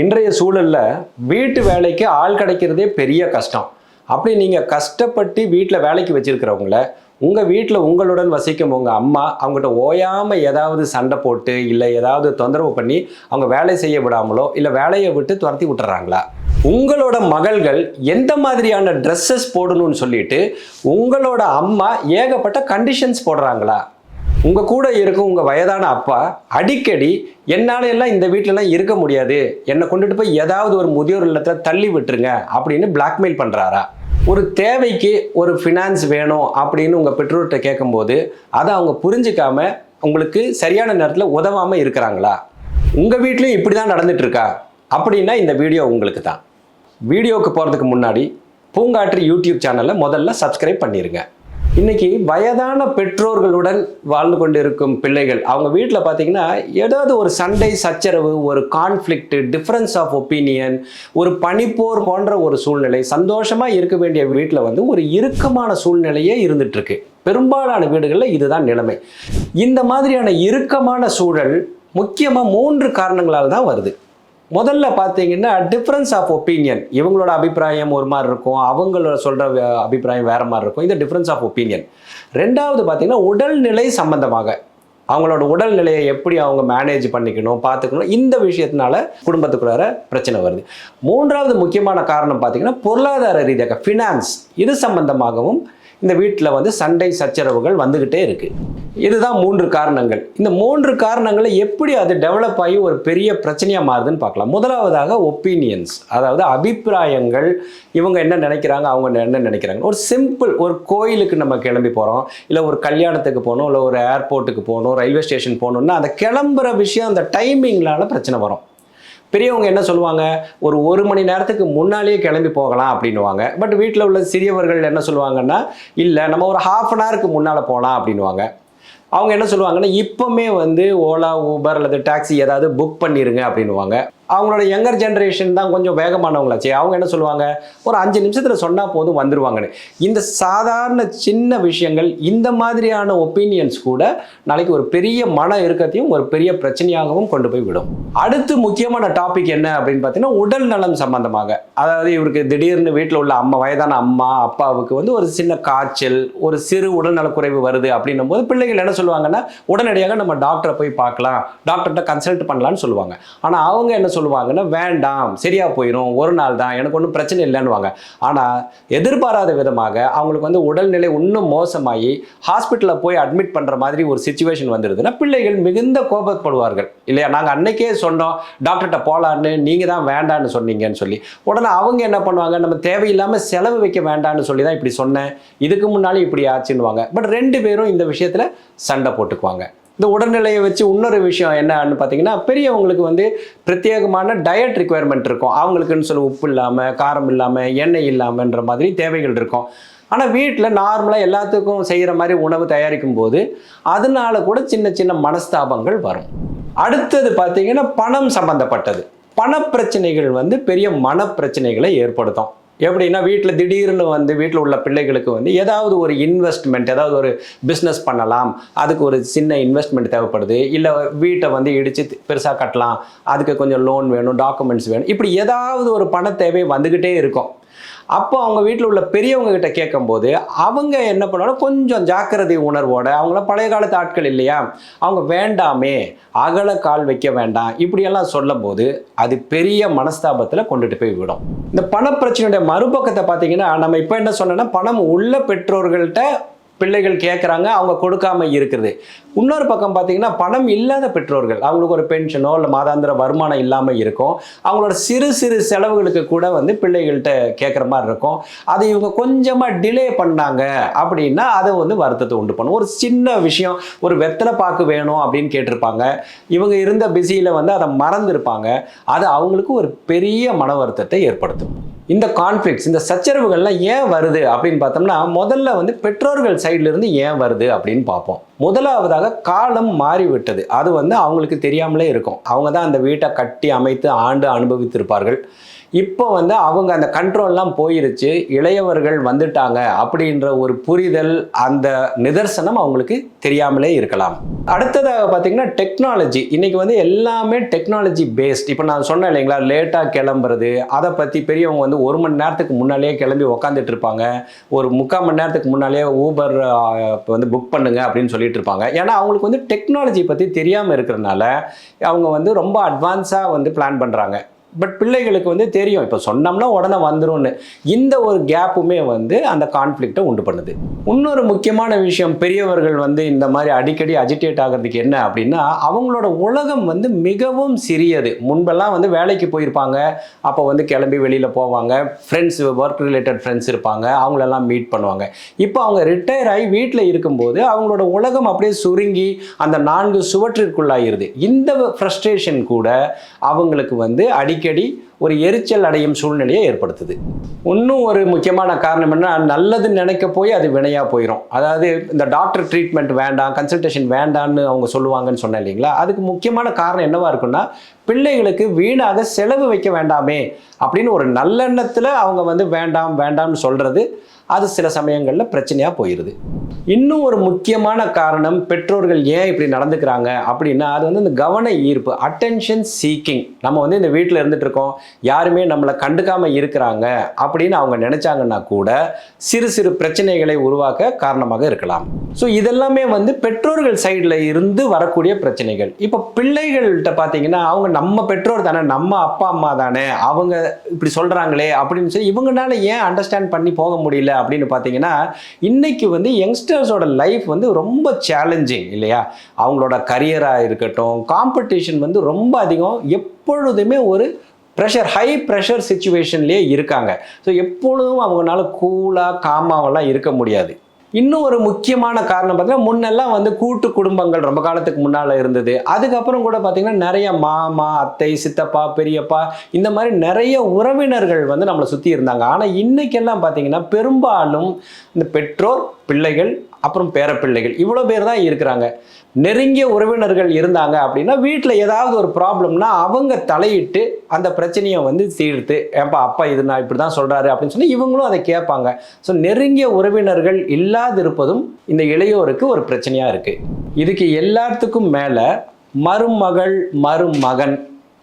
இன்றைய சூழலில் வீட்டு வேலைக்கு ஆள் கிடைக்கிறதே பெரிய கஷ்டம். அப்படி நீங்கள் கஷ்டப்பட்டு வீட்டில் வேலைக்கு வச்சுருக்கிறவங்கள உங்கள் வீட்டில் உங்களுடன் வசிக்கும் உங்கள் அம்மா அவங்ககிட்ட ஓயாமல் ஏதாவது சண்டை போட்டு இல்லை ஏதாவது தொந்தரவு பண்ணி அவங்க வேலை செய்ய விடாமலோ இல்லை வேலையை விட்டு துரத்தி விட்டுறாங்களா? உங்களோட மகள்கள் எந்த மாதிரியான ட்ரெஸ்ஸஸ் போடணும்னு சொல்லிட்டு உங்களோட அம்மா ஏகப்பட்ட கண்டிஷன்ஸ் போடுறாங்களா? உங்கள் கூட இருக்கும் உங்கள் வயதான அப்பா அடிக்கடி என்னால் எல்லாம் இந்த வீட்டிலலாம் இருக்க முடியாது. என்னை கொண்டுட்டு போய் ஏதாவது ஒரு முதியோர் இல்லத்தில் தள்ளி விட்டுருங்க அப்படின்னு பிளாக்மெயில் பண்ணுறாரா ஒரு தேவைக்கு ஒரு ஃபினான்ஸ் வேணும் அப்படின்னு உங்கள் பெற்றோர்கிட்ட கேட்கும்போது அதை அவங்க புரிஞ்சிக்காம உங்களுக்கு சரியான நேரத்தில் உதவாமல் இருக்கிறாங்களா? உங்கள் வீட்லேயும் இப்படி தான் நடந்துட்டுருக்கா? அப்படின்னா இந்த வீடியோ உங்களுக்கு தான். வீடியோவுக்கு போகிறதுக்கு முன்னாடி பூங்காற்று யூடியூப் சேனலை முதல்ல சப்ஸ்கிரைப் பண்ணிடுங்க இன்னைக்கு வயதான பெற்றோர்களுடன் வாழ்ந்து கொண்டிருக்கும் பிள்ளைகள் அவங்க வீட்டில் பார்த்தீங்கன்னா ஏதாவது ஒரு சண்டை சச்சரவு ஒரு கான்ஃப்ளிக்ட் டிஃப்ரென்ஸ் ஆஃப் ஒப்பீனியன் ஒரு பனிப்போர் போன்ற ஒரு சூழ்நிலை சந்தோஷமாக இருக்க வேண்டிய வீட்டில் வந்து ஒரு இறுக்கமான சூழ்நிலையே இருந்துட்டுருக்கு. பெரும்பாலான வீடுகளில் இதுதான் நிலைமை. இந்த மாதிரியான இறுக்கமான சூழல் முக்கியமாக மூன்று காரணங்களால் தான் வருது. முதல்ல பார்த்தீங்கன்னா டிஃப்ரென்ஸ் ஆஃப் ஒப்பீனியன் இவங்களோட அபிப்பிராயம் ஒரு மாதிரி இருக்கும் அவங்களோட சொல்கிற அபிப்பிராயம் வேறு மாதிரி இருக்கும். இது டிஃப்ரென்ஸ் ஆஃப் ஒப்பீனியன் ரெண்டாவது பார்த்தீங்கன்னா உடல்நிலை சம்பந்தமாக. அவங்களோட உடல்நிலையை எப்படி அவங்க மேனேஜ் பண்ணிக்கணும் பார்த்துக்கணும் இந்த விஷயத்தினால குடும்பத்துக்குள்ளார பிரச்சனை வருது. மூன்றாவது முக்கியமான காரணம் பார்த்தீங்கன்னா பொருளாதார ரீதியாக ஃபினான்ஸ் இது சம்பந்தமாகவும் இந்த வீட்டில் வந்து சண்டை சச்சரவுகள் வந்துக்கிட்டே இருக்குது இதுதான் மூன்று காரணங்கள். இந்த மூன்று காரணங்களை எப்படி அது டெவலப் ஆகி ஒரு பெரிய பிரச்சனையாக மாறுதுன்னு பார்க்கலாம். முதலாவதாக ஒப்பீனியன்ஸ் அதாவது அபிப்பிராயங்கள். இவங்க என்ன நினைக்கிறாங்க அவங்க என்ன நினைக்கிறாங்க. ஒரு சிம்பிள் ஒரு கோயிலுக்கு நம்ம கிளம்பி போகிறோம் இல்லை ஒரு கல்யாணத்துக்கு போகணும் இல்லை ஒரு ஏர்போர்ட்டுக்கு போகணும் ரயில்வே ஸ்டேஷன் போகணுன்னா அந்த கிளம்புற விஷயம் அந்த டைமிங்னால பிரச்சனை வரும். பெரியவங்க என்ன சொல்லுவாங்க ஒரு ஒரு மணி நேரத்துக்கு முன்னாலேயே கிளம்பி போகலாம் அப்படின்னுவாங்க. பட் வீட்டில் உள்ள சிறியவர்கள் என்ன சொல்லுவாங்கன்னா இல்லை நம்ம ஒரு ஹாஃப் அன் ஹவருக்கு முன்னால் போகலாம் அப்படின்னுவாங்க. அவங்க என்ன சொல்லுவாங்கன்னா இப்போமே வந்து ஓலா ஊபர் அல்லது டாக்ஸி ஏதாவது புக் பண்ணிடுங்க அப்படின்னுவாங்க. அவங்களோட யங்கர் ஜென்ரேஷன் தான் கொஞ்சம் வேகமானவங்களாச்சு அவங்க என்ன சொல்லுவாங்க? ஒரு அஞ்சு நிமிஷத்தில் சொன்னால் போதும் வந்துடுவாங்கன்னு இந்த சாதாரண சின்ன விஷயங்கள் இந்த மாதிரியான ஒப்பீனியன்ஸ் கூட நாளைக்கு ஒரு பெரிய மன இறுக்கத்தையும் ஒரு பெரிய பிரச்சனையாகவும் கொண்டு போய் விடும். அடுத்து முக்கியமான டாபிக் என்ன அப்படின்னு பார்த்தீங்கன்னா உடல் நலம் சம்பந்தமாக. அதாவது இவருக்கு திடீர்னு வீட்டில் உள்ள அம்மா வயதான அம்மா அப்பாவுக்கு வந்து ஒரு சின்ன காய்ச்சல் ஒரு சிறு உடல் நலக்குறைவு வருது அப்படின்னும் போது பிள்ளைகள் என்ன சொல்லுவாங்கன்னா உடனடியாக நம்ம டாக்டரை போய் பார்க்கலாம். டாக்டர்கிட்ட கன்சல்ட் பண்ணலாம்னு சொல்லுவாங்க. ஆனால் அவங்க என்ன சொல்லுவாங்கன்னா வேண்டாம் சரியா போயிடும் ஒரு நாள் தான் எனக்கு ஒன்றும் பிரச்சனை இல்லைன்னுவாங்க. ஆனால் எதிர்பாராத விதமாக அவங்களுக்கு வந்து உடல்நிலை இன்னும் மோசமாகி ஹாஸ்பிட்டலில் போய் அட்மிட் பண்ணுற மாதிரி ஒரு சுச்சுவேஷன் வந்துடுதுன்னா பிள்ளைகள் மிகுந்த கோபப்படுவார்கள். இல்லையா? நாங்கள் அன்னைக்கே சொன்னோம் டாக்டர்கிட்ட போகலான்னு நீங்கள் தான் வேண்டான்னு சொன்னீங்கன்னு சொல்லி. உடனே அவங்க என்ன பண்ணுவாங்க நம்ம தேவையில்லாமல் செலவு வைக்க வேண்டாம்னு சொல்லி தான் இப்படி சொன்னேன் இதுக்கு முன்னாலே இப்படி ஆச்சுன்னுவாங்க. பட் ரெண்டு பேரும் இந்த விஷயத்தில் சண்டை போட்டுக்குவாங்க. இந்த உடல்நிலையை வச்சு இன்னொரு விஷயம் என்னன்னு பார்த்தீங்கன்னா பெரியவங்களுக்கு வந்து பிரத்யேகமான டயட் ரிக்குவயர்மெண்ட் இருக்கும். அவங்களுக்குன்னு சொல்லி உப்பு இல்லாமல் காரம் இல்லாமல் எண்ணெய் இல்லாமன்ற மாதிரி தேவைகள் இருக்கும். ஆனால் வீட்டில் நார்மலாக எல்லாத்துக்கும் செய்கிற மாதிரி உணவு தயாரிக்கும் போது அதனால கூட சின்ன சின்ன மனஸ்தாபங்கள் வரும். அடுத்தது பார்த்தீங்கன்னா பணம் சம்பந்தப்பட்டது. பணப்பிரச்சனைகள் வந்து பெரிய மனப்பிரச்சனைகளை ஏற்படுத்தும். எப்படின்னா வீட்டில் திடீர்னு வந்து வீட்டில் உள்ள பிள்ளைகளுக்கு வந்து ஏதாவது ஒரு இன்வெஸ்ட்மெண்ட் ஏதாவது ஒரு பிஸ்னஸ் பண்ணலாம். அதுக்கு ஒரு சின்ன இன்வெஸ்ட்மெண்ட் தேவைப்படுது. இல்லை வீட்டை வந்து இடித்து பெருசாக கட்டலாம். அதுக்கு கொஞ்சம் லோன் வேணும் டாக்குமெண்ட்ஸ் வேணும். இப்படி ஏதாவது ஒரு பண தேவை வந்துக்கிட்டே இருக்கும். அப்போ அவங்க வீட்டில் உள்ள பெரியவங்க கிட்ட கேட்கும்போது அவங்க என்ன பண்ணுவாங்க கொஞ்சம் ஜாக்கிரதை உணர்வோட அவங்கள பழைய காலத்து ஆட்கள் இல்லையா? அவங்க வேண்டாமே அகல கால் வைக்க வேண்டாம் இப்படியெல்லாம் சொல்லும் போது அது பெரிய மனஸ்தாபத்தில் கொண்டுட்டு போய் விடும். இந்த பணப்பிரச்சனையுடைய மறுபக்கத்தை பார்த்தீங்கன்னா நம்ம இப்போ என்ன சொன்னோன்னா பணம் உள்ள பெற்றோர்கள்ட்ட பிள்ளைகள் கேட்குறாங்க அவங்க கொடுக்காம இருக்கிறது இன்னொரு பக்கம் பார்த்தீங்கன்னா பணம் இல்லாத பெற்றோர்கள் அவங்களுக்கு ஒரு பென்ஷனோ இல்லை மாதாந்திர வருமானம் இல்லாமல் இருக்கும். அவங்களோட சிறு சிறு செலவுகளுக்கு கூட வந்து பிள்ளைகள்கிட்ட கேட்குற மாதிரி இருக்கும். அதை இவங்க கொஞ்சமாக டிலே பண்ணாங்க அப்படின்னா அதை வந்து வருத்தத்தை உண்டு பண்ணும். ஒரு சின்ன விஷயம் ஒரு வெத்தலை பாக்கு வேணும் அப்படின்னு கேட்டிருப்பாங்க. இவங்க இருந்த பிஸியில் வந்து அதை மறந்துருப்பாங்க. அது அவங்களுக்கு ஒரு பெரிய மன வருத்தத்தை ஏற்படுத்தும். இந்த கான்ஃப்ளிக்ஸ் இந்த சச்சரவுகள்லாம் ஏன் வருது அப்படின்னு பார்த்தோம்னா முதல்ல வந்து பெற்றோர்கள் சைட்லேருந்து ஏன் வருது அப்படின்னு பார்ப்போம். முதலாவதாக காலம் மாறிவிட்டது. அது வந்து அவங்களுக்கு தெரியாமலே இருக்கும். அவங்க தான் அந்த வீட்டை கட்டி அமைத்து ஆண்டு அனுபவித்திருப்பார்கள். இப்போ வந்து அவங்க அந்த கண்ட்ரோல்லாம் போயிருச்சு இளையவர்கள் வந்துட்டாங்க அப்படின்ற ஒரு புரிதல் அந்த நிதர்சனம் அவங்களுக்கு தெரியாமலே இருக்கலாம். அடுத்ததாக பார்த்தீங்கன்னா டெக்னாலஜி இன்னைக்கு வந்து எல்லாமே டெக்னாலஜி பேஸ்ட் இப்போ நான் சொன்னேன் இல்லைங்களா லேட்டாக கிளம்புறது அதை பற்றி பெரியவங்க வந்து ஒரு மணி நேரத்துக்கு முன்னாலேயே கிளம்பி உக்காந்துட்டு இருப்பாங்க. ஒரு முக்கால் மணி நேரத்துக்கு முன்னாலேயே ஊபர் வந்து புக் பண்ணுங்க அப்படின்னு சொல்லிட்டு இருப்பாங்க. ஏன்னா அவங்களுக்கு வந்து டெக்னாலஜி பற்றி தெரியாமல் இருக்கிறனால அவங்க வந்து ரொம்ப அட்வான்ஸாக வந்து பிளான் பண்ணுறாங்க பட் பிள்ளைகளுக்கு வந்து தெரியும். இப்போ சொன்னோம்னா உடனே வந்துடும்னு இந்த ஒரு கேப்புமே வந்து அந்த கான்ஃப்ளிக்ட்டை உண்டு பண்ணுது. இன்னொரு முக்கியமான விஷயம் பெரியவர்கள் வந்து இந்த மாதிரி அடிக்கடி அஜிடேட் ஆகிறதுக்கு என்ன அப்படின்னா அவங்களோட உலகம் வந்து மிகவும் சிறியது. முன்பெல்லாம் வந்து வேலைக்கு போயிருப்பாங்க. அப்போ வந்து கிளம்பி வெளியில் போவாங்க. ஃப்ரெண்ட்ஸ் ஒர்க் ரிலேட்டட் ஃப்ரெண்ட்ஸ் இருப்பாங்க. அவங்களெல்லாம் மீட் பண்ணுவாங்க. இப்போ அவங்க ரிட்டையர் ஆகி வீட்டில் இருக்கும்போது அவங்களோட உலகம் அப்படியே சுருங்கி அந்த நான்கு சுவற்றிற்குள்ளாயிருது. இந்த ஃப்ரஸ்ட்ரேஷன் கூட அவங்களுக்கு வந்து அடிக்கடி ஒரு எரிச்சல் அடையும் சூழ்நிலையை ஏற்படுத்துது. இன்னும் ஒரு முக்கியமான காரணம் என்ன நல்லதுன்னு நினைக்க போய் அது வினையாக போயிடும் அதாவது இந்த டாக்டர் ட்ரீட்மெண்ட் வேண்டாம் கன்சல்டேஷன் வேண்டான்னு அவங்க சொல்லுவாங்கன்னு சொன்னேன் இல்லைங்களா? அதுக்கு முக்கியமான காரணம் என்னவா இருக்குன்னா பிள்ளைகளுக்கு வீணாக செலவு வைக்க வேண்டாமே அப்படின்னு ஒரு நல்லெண்ணத்தில் அவங்க வந்து வேண்டாம் வேண்டாம்னு சொல்கிறது அது சில சமயங்களில் பிரச்சனையாக போயிடுது இன்னும் ஒரு முக்கியமான காரணம் பெற்றோர்கள் ஏன் இப்படி நடந்துக்கிறாங்க அப்படின்னா அது வந்து இந்த கவன ஈர்ப்பு அட்டென்ஷன் சீக்கிங் நம்ம வந்து இந்த வீட்டில் இருந்துட்டு இருக்கோம் யாருமே நம்மளை கண்டுக்காமல் இருக்கிறாங்க அப்படின்னு அவங்க நினைச்சாங்கன்னா கூட சிறு சிறு பிரச்சனைகளை உருவாக்க காரணமாக இருக்கலாம். ஸோ இதெல்லாமே வந்து பெற்றோர்கள் சைடில் இருந்து வரக்கூடிய பிரச்சனைகள். இப்போ பிள்ளைகள்கிட்ட பார்த்தீங்கன்னா அவங்க நம்ம பெற்றோர் தானே நம்ம அப்பா அம்மா தானே அவங்க இப்படி சொல்கிறாங்களே அப்படின்னு சொல்லி இவங்களால ஏன் அண்டர்ஸ்டாண்ட் பண்ணி போக முடியல அப்படின்னு பார்த்தீங்கன்னா இன்னைக்கு வந்து யங்ஸ்டர் யங்ஸ்டர்ஸோட லைஃப் வந்து ரொம்ப சேலஞ்சிங் இல்லையா? அவங்களோட கரியராக இருக்கட்டும் காம்படிஷன் வந்து ரொம்ப அதிகம். எப்பொழுதுமே ஒரு ப்ரெஷர் ஹை ப்ரெஷர் சுச்சுவேஷன்லேயே இருக்காங்க. ஸோ எப்பொழுதும் அவங்களால கூலாக காமாவெல்லாம் இருக்க முடியாது. இன்னும் ஒரு முக்கியமான காரணம் பார்த்தீங்கன்னா முன்னெல்லாம் வந்து கூட்டு குடும்பங்கள் ரொம்ப காலத்துக்கு முன்னால் இருந்தது. அதுக்கப்புறம் கூட பார்த்தீங்கன்னா நிறைய மாமா அத்தை சித்தப்பா பெரியப்பா இந்த மாதிரி நிறைய உறவினர்கள் வந்து நம்மளை சுற்றி இருந்தாங்க. ஆனால் இன்னைக்கெல்லாம் பார்த்தீங்கன்னா பெரும்பாலும் இந்த பெற்றோர் பிள்ளைகள் அப்புறம் பேரப்பிள்ளைகள் இவ்வளோ பேர் தான் இருக்கிறாங்க. நெருங்கிய உறவினர்கள் இருந்தாங்க அப்படின்னா வீட்டில் ஏதாவது ஒரு ப்ராப்ளம்னா அவங்க தலையிட்டு அந்த பிரச்சனையை வந்து தீர்த்து ஏப்பா அப்பா இது நான் இப்படி தான் சொல்கிறாரு அப்படின்னு சொல்லி இவங்களும் அதை கேட்பாங்க. ஸோ நெருங்கிய உறவினர்கள் இல்லாதிருப்பதும் இந்த இளையோருக்கு ஒரு பிரச்சனையாக இருக்குது இதுக்கு எல்லாத்துக்கும் மேலே மருமகள் மருமகன்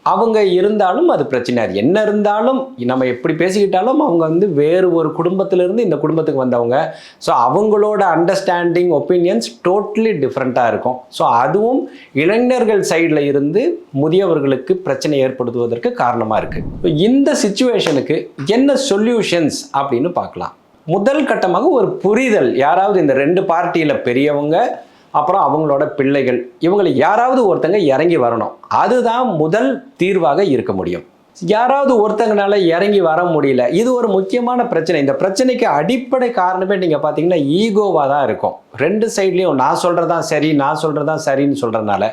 அவங்க இருந்தாலும் அது பிரச்சனை. அது என்ன இருந்தாலும் நம்ம எப்படி பேசிக்கிட்டாலும் அவங்க வந்து வேறு ஒரு குடும்பத்திலிருந்து இந்த குடும்பத்துக்கு வந்தவங்க. ஸோ அவங்களோட அண்டர்ஸ்டாண்டிங் ஒப்பீனியன்ஸ் டோட்டலி டிஃப்ரெண்ட்டாக இருக்கும். ஸோ அதுவும் இளைஞர்கள் சைடில் இருந்து முதியவர்களுக்கு பிரச்சனை ஏற்படுத்துவதற்கு காரணமாக இருக்குது இந்த சுச்சுவேஷனுக்கு என்ன சொல்யூஷன்ஸ் அப்படின்னு பார்க்கலாம். முதல் கட்டமாக ஒரு புரிதல். யாராவது இந்த ரெண்டு பார்ட்டியில் பெரியவங்க அப்புறம் அவங்களோட பிள்ளைகள். இவங்களை யாராவது ஒருத்தங்க இறங்கி வரணும். அதுதான் முதல் தீர்வாக இருக்க முடியும். யாராவது ஒருத்தங்கனால இறங்கி வர முடியல. இது ஒரு முக்கியமான பிரச்சனை. இந்த பிரச்சனைக்கு அடிப்படை காரணமே நீங்கள் பார்த்தீங்கன்னா ஈகோவாக தான் இருக்கும். ரெண்டு சைட்லேயும் நான் சொல்கிறது தான் சரி நான் சொல்கிறது தான் சரின்னு சொல்கிறனால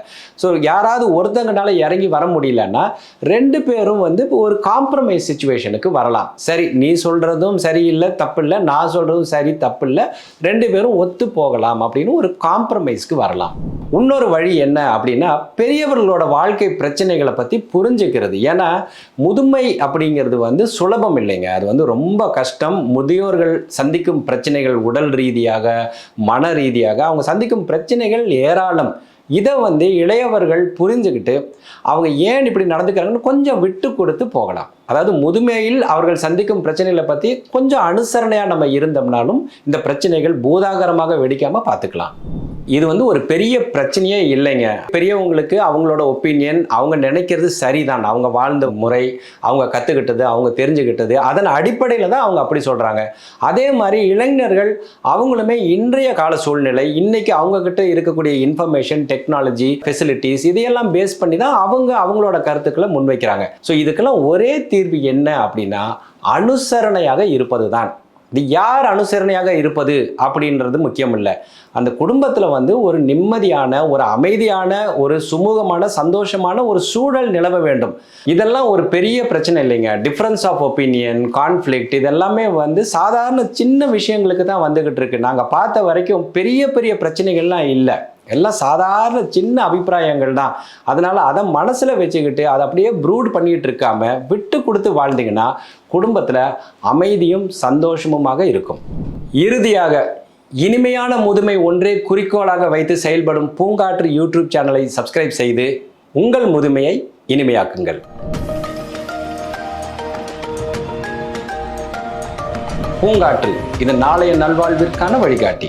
ஸோ யாராவது ஒருத்தங்கனால இறங்கி வர முடியலன்னா ரெண்டு பேரும் வந்து இப்போ ஒரு காம்ப்ரமைஸ் சுச்சுவேஷனுக்கு வரலாம். சரி நீ சொல்கிறதும் சரியில்லை தப்பில்லை நான் சொல்கிறதும் சரி தப்பில்லை ரெண்டு பேரும் ஒத்து போகலாம் அப்படின்னு ஒரு காம்ப்ரமைஸ்க்கு வரலாம். இன்னொரு வழி என்ன அப்படின்னா பெரியவர்களோட வாழ்க்கை பிரச்சனைகளை பற்றி புரிஞ்சுக்கிறது. ஏன்னா முதுமை அப்படிங்கிறது வந்து சுலபம் இல்லைங்க. அது வந்து ரொம்ப கஷ்டம். முதியோர்கள் சந்திக்கும் பிரச்சனைகள் உடல் ரீதியாக மன ரீதியாக அவங்க சந்திக்கும் பிரச்சனைகள் ஏராளம். இதை வந்து இளையவர்கள் புரிஞ்சுக்கிட்டு அவங்க ஏன் இப்படி நடந்துக்கிறாங்கன்னு கொஞ்சம் விட்டு கொடுத்து போகலாம். அதாவது முதுமையில் அவர்கள் சந்திக்கும் பிரச்சனைகளை பற்றி கொஞ்சம் அனுசரணையாக நம்ம இருந்தோம்னாலும் இந்த பிரச்சனைகள் பூதாகரமாக வெடிக்காமல் பார்த்துக்கலாம். இது வந்து ஒரு பெரிய பிரச்சனையே இல்லைங்க. பெரியவங்களுக்கு அவங்களோட ஒப்பீனியன் அவங்க நினைக்கிறது சரிதான். அவங்க வாழ்ந்த முறை அவங்க கற்றுக்கிட்டது அவங்க தெரிஞ்சுக்கிட்டது அதன் அடிப்படையில் தான் அவங்க அப்படி சொல்கிறாங்க அதே மாதிரி இளைஞர்கள் அவங்களுமே இன்றைய கால சூழ்நிலை இன்னைக்கு அவங்கக்கிட்ட இருக்கக்கூடிய இன்ஃபர்மேஷன் டெக்னாலஜி ஃபெசிலிட்டிஸ் இதையெல்லாம் பேஸ் பண்ணி தான் அவங்க அவங்களோட கருத்துக்களை முன்வைக்கிறாங்க. ஸோ இதுக்கெல்லாம் ஒரே தீர்வு என்ன அப்படின்னா அனுசரணையாக இருப்பது தான் இது யார் அனுசரணையாக இருப்பது அப்படின்றது முக்கியம் இல்லை அந்த குடும்பத்தில் வந்து ஒரு நிம்மதியான ஒரு அமைதியான ஒரு சுமூகமான சந்தோஷமான ஒரு சூழல் நிலவ வேண்டும். இதெல்லாம் ஒரு பெரிய பிரச்சனை இல்லைங்க. டிஃப்ரென்ஸ் ஆஃப் ஒப்பீனியன் கான்ஃப்ளிக்ட் இதெல்லாமே வந்து சாதாரண சின்ன விஷயங்களுக்கு தான் வந்துகிட்டு இருக்கு. நாங்கள் பார்த்த வரைக்கும் பெரிய பெரிய பிரச்சனைகள்லாம் இல்லை. எல்லாம் சாதாரண சின்ன அபிப்பிராயங்கள் தான் அதனால் அதை மனசில் வச்சுக்கிட்டு அதை அப்படியே ப்ரூட் பண்ணிகிட்டு இருக்காம விட்டு கொடுத்து வாழ்ந்தீங்கன்னா குடும்பத்தில் அமைதியும் சந்தோஷமுமாக இருக்கும். இறுதியாக இனிமையான முதுமை ஒன்றே குறிக்கோளாக வைத்து செயல்படும் பூங்காற்று யூடியூப் சேனலை சப்ஸ்கிரைப் செய்து உங்கள் முதுமையை இனிமையாக்குங்கள். பூங்காற்று இது நாளைய நல்வாழ்விற்கான வழிகாட்டி.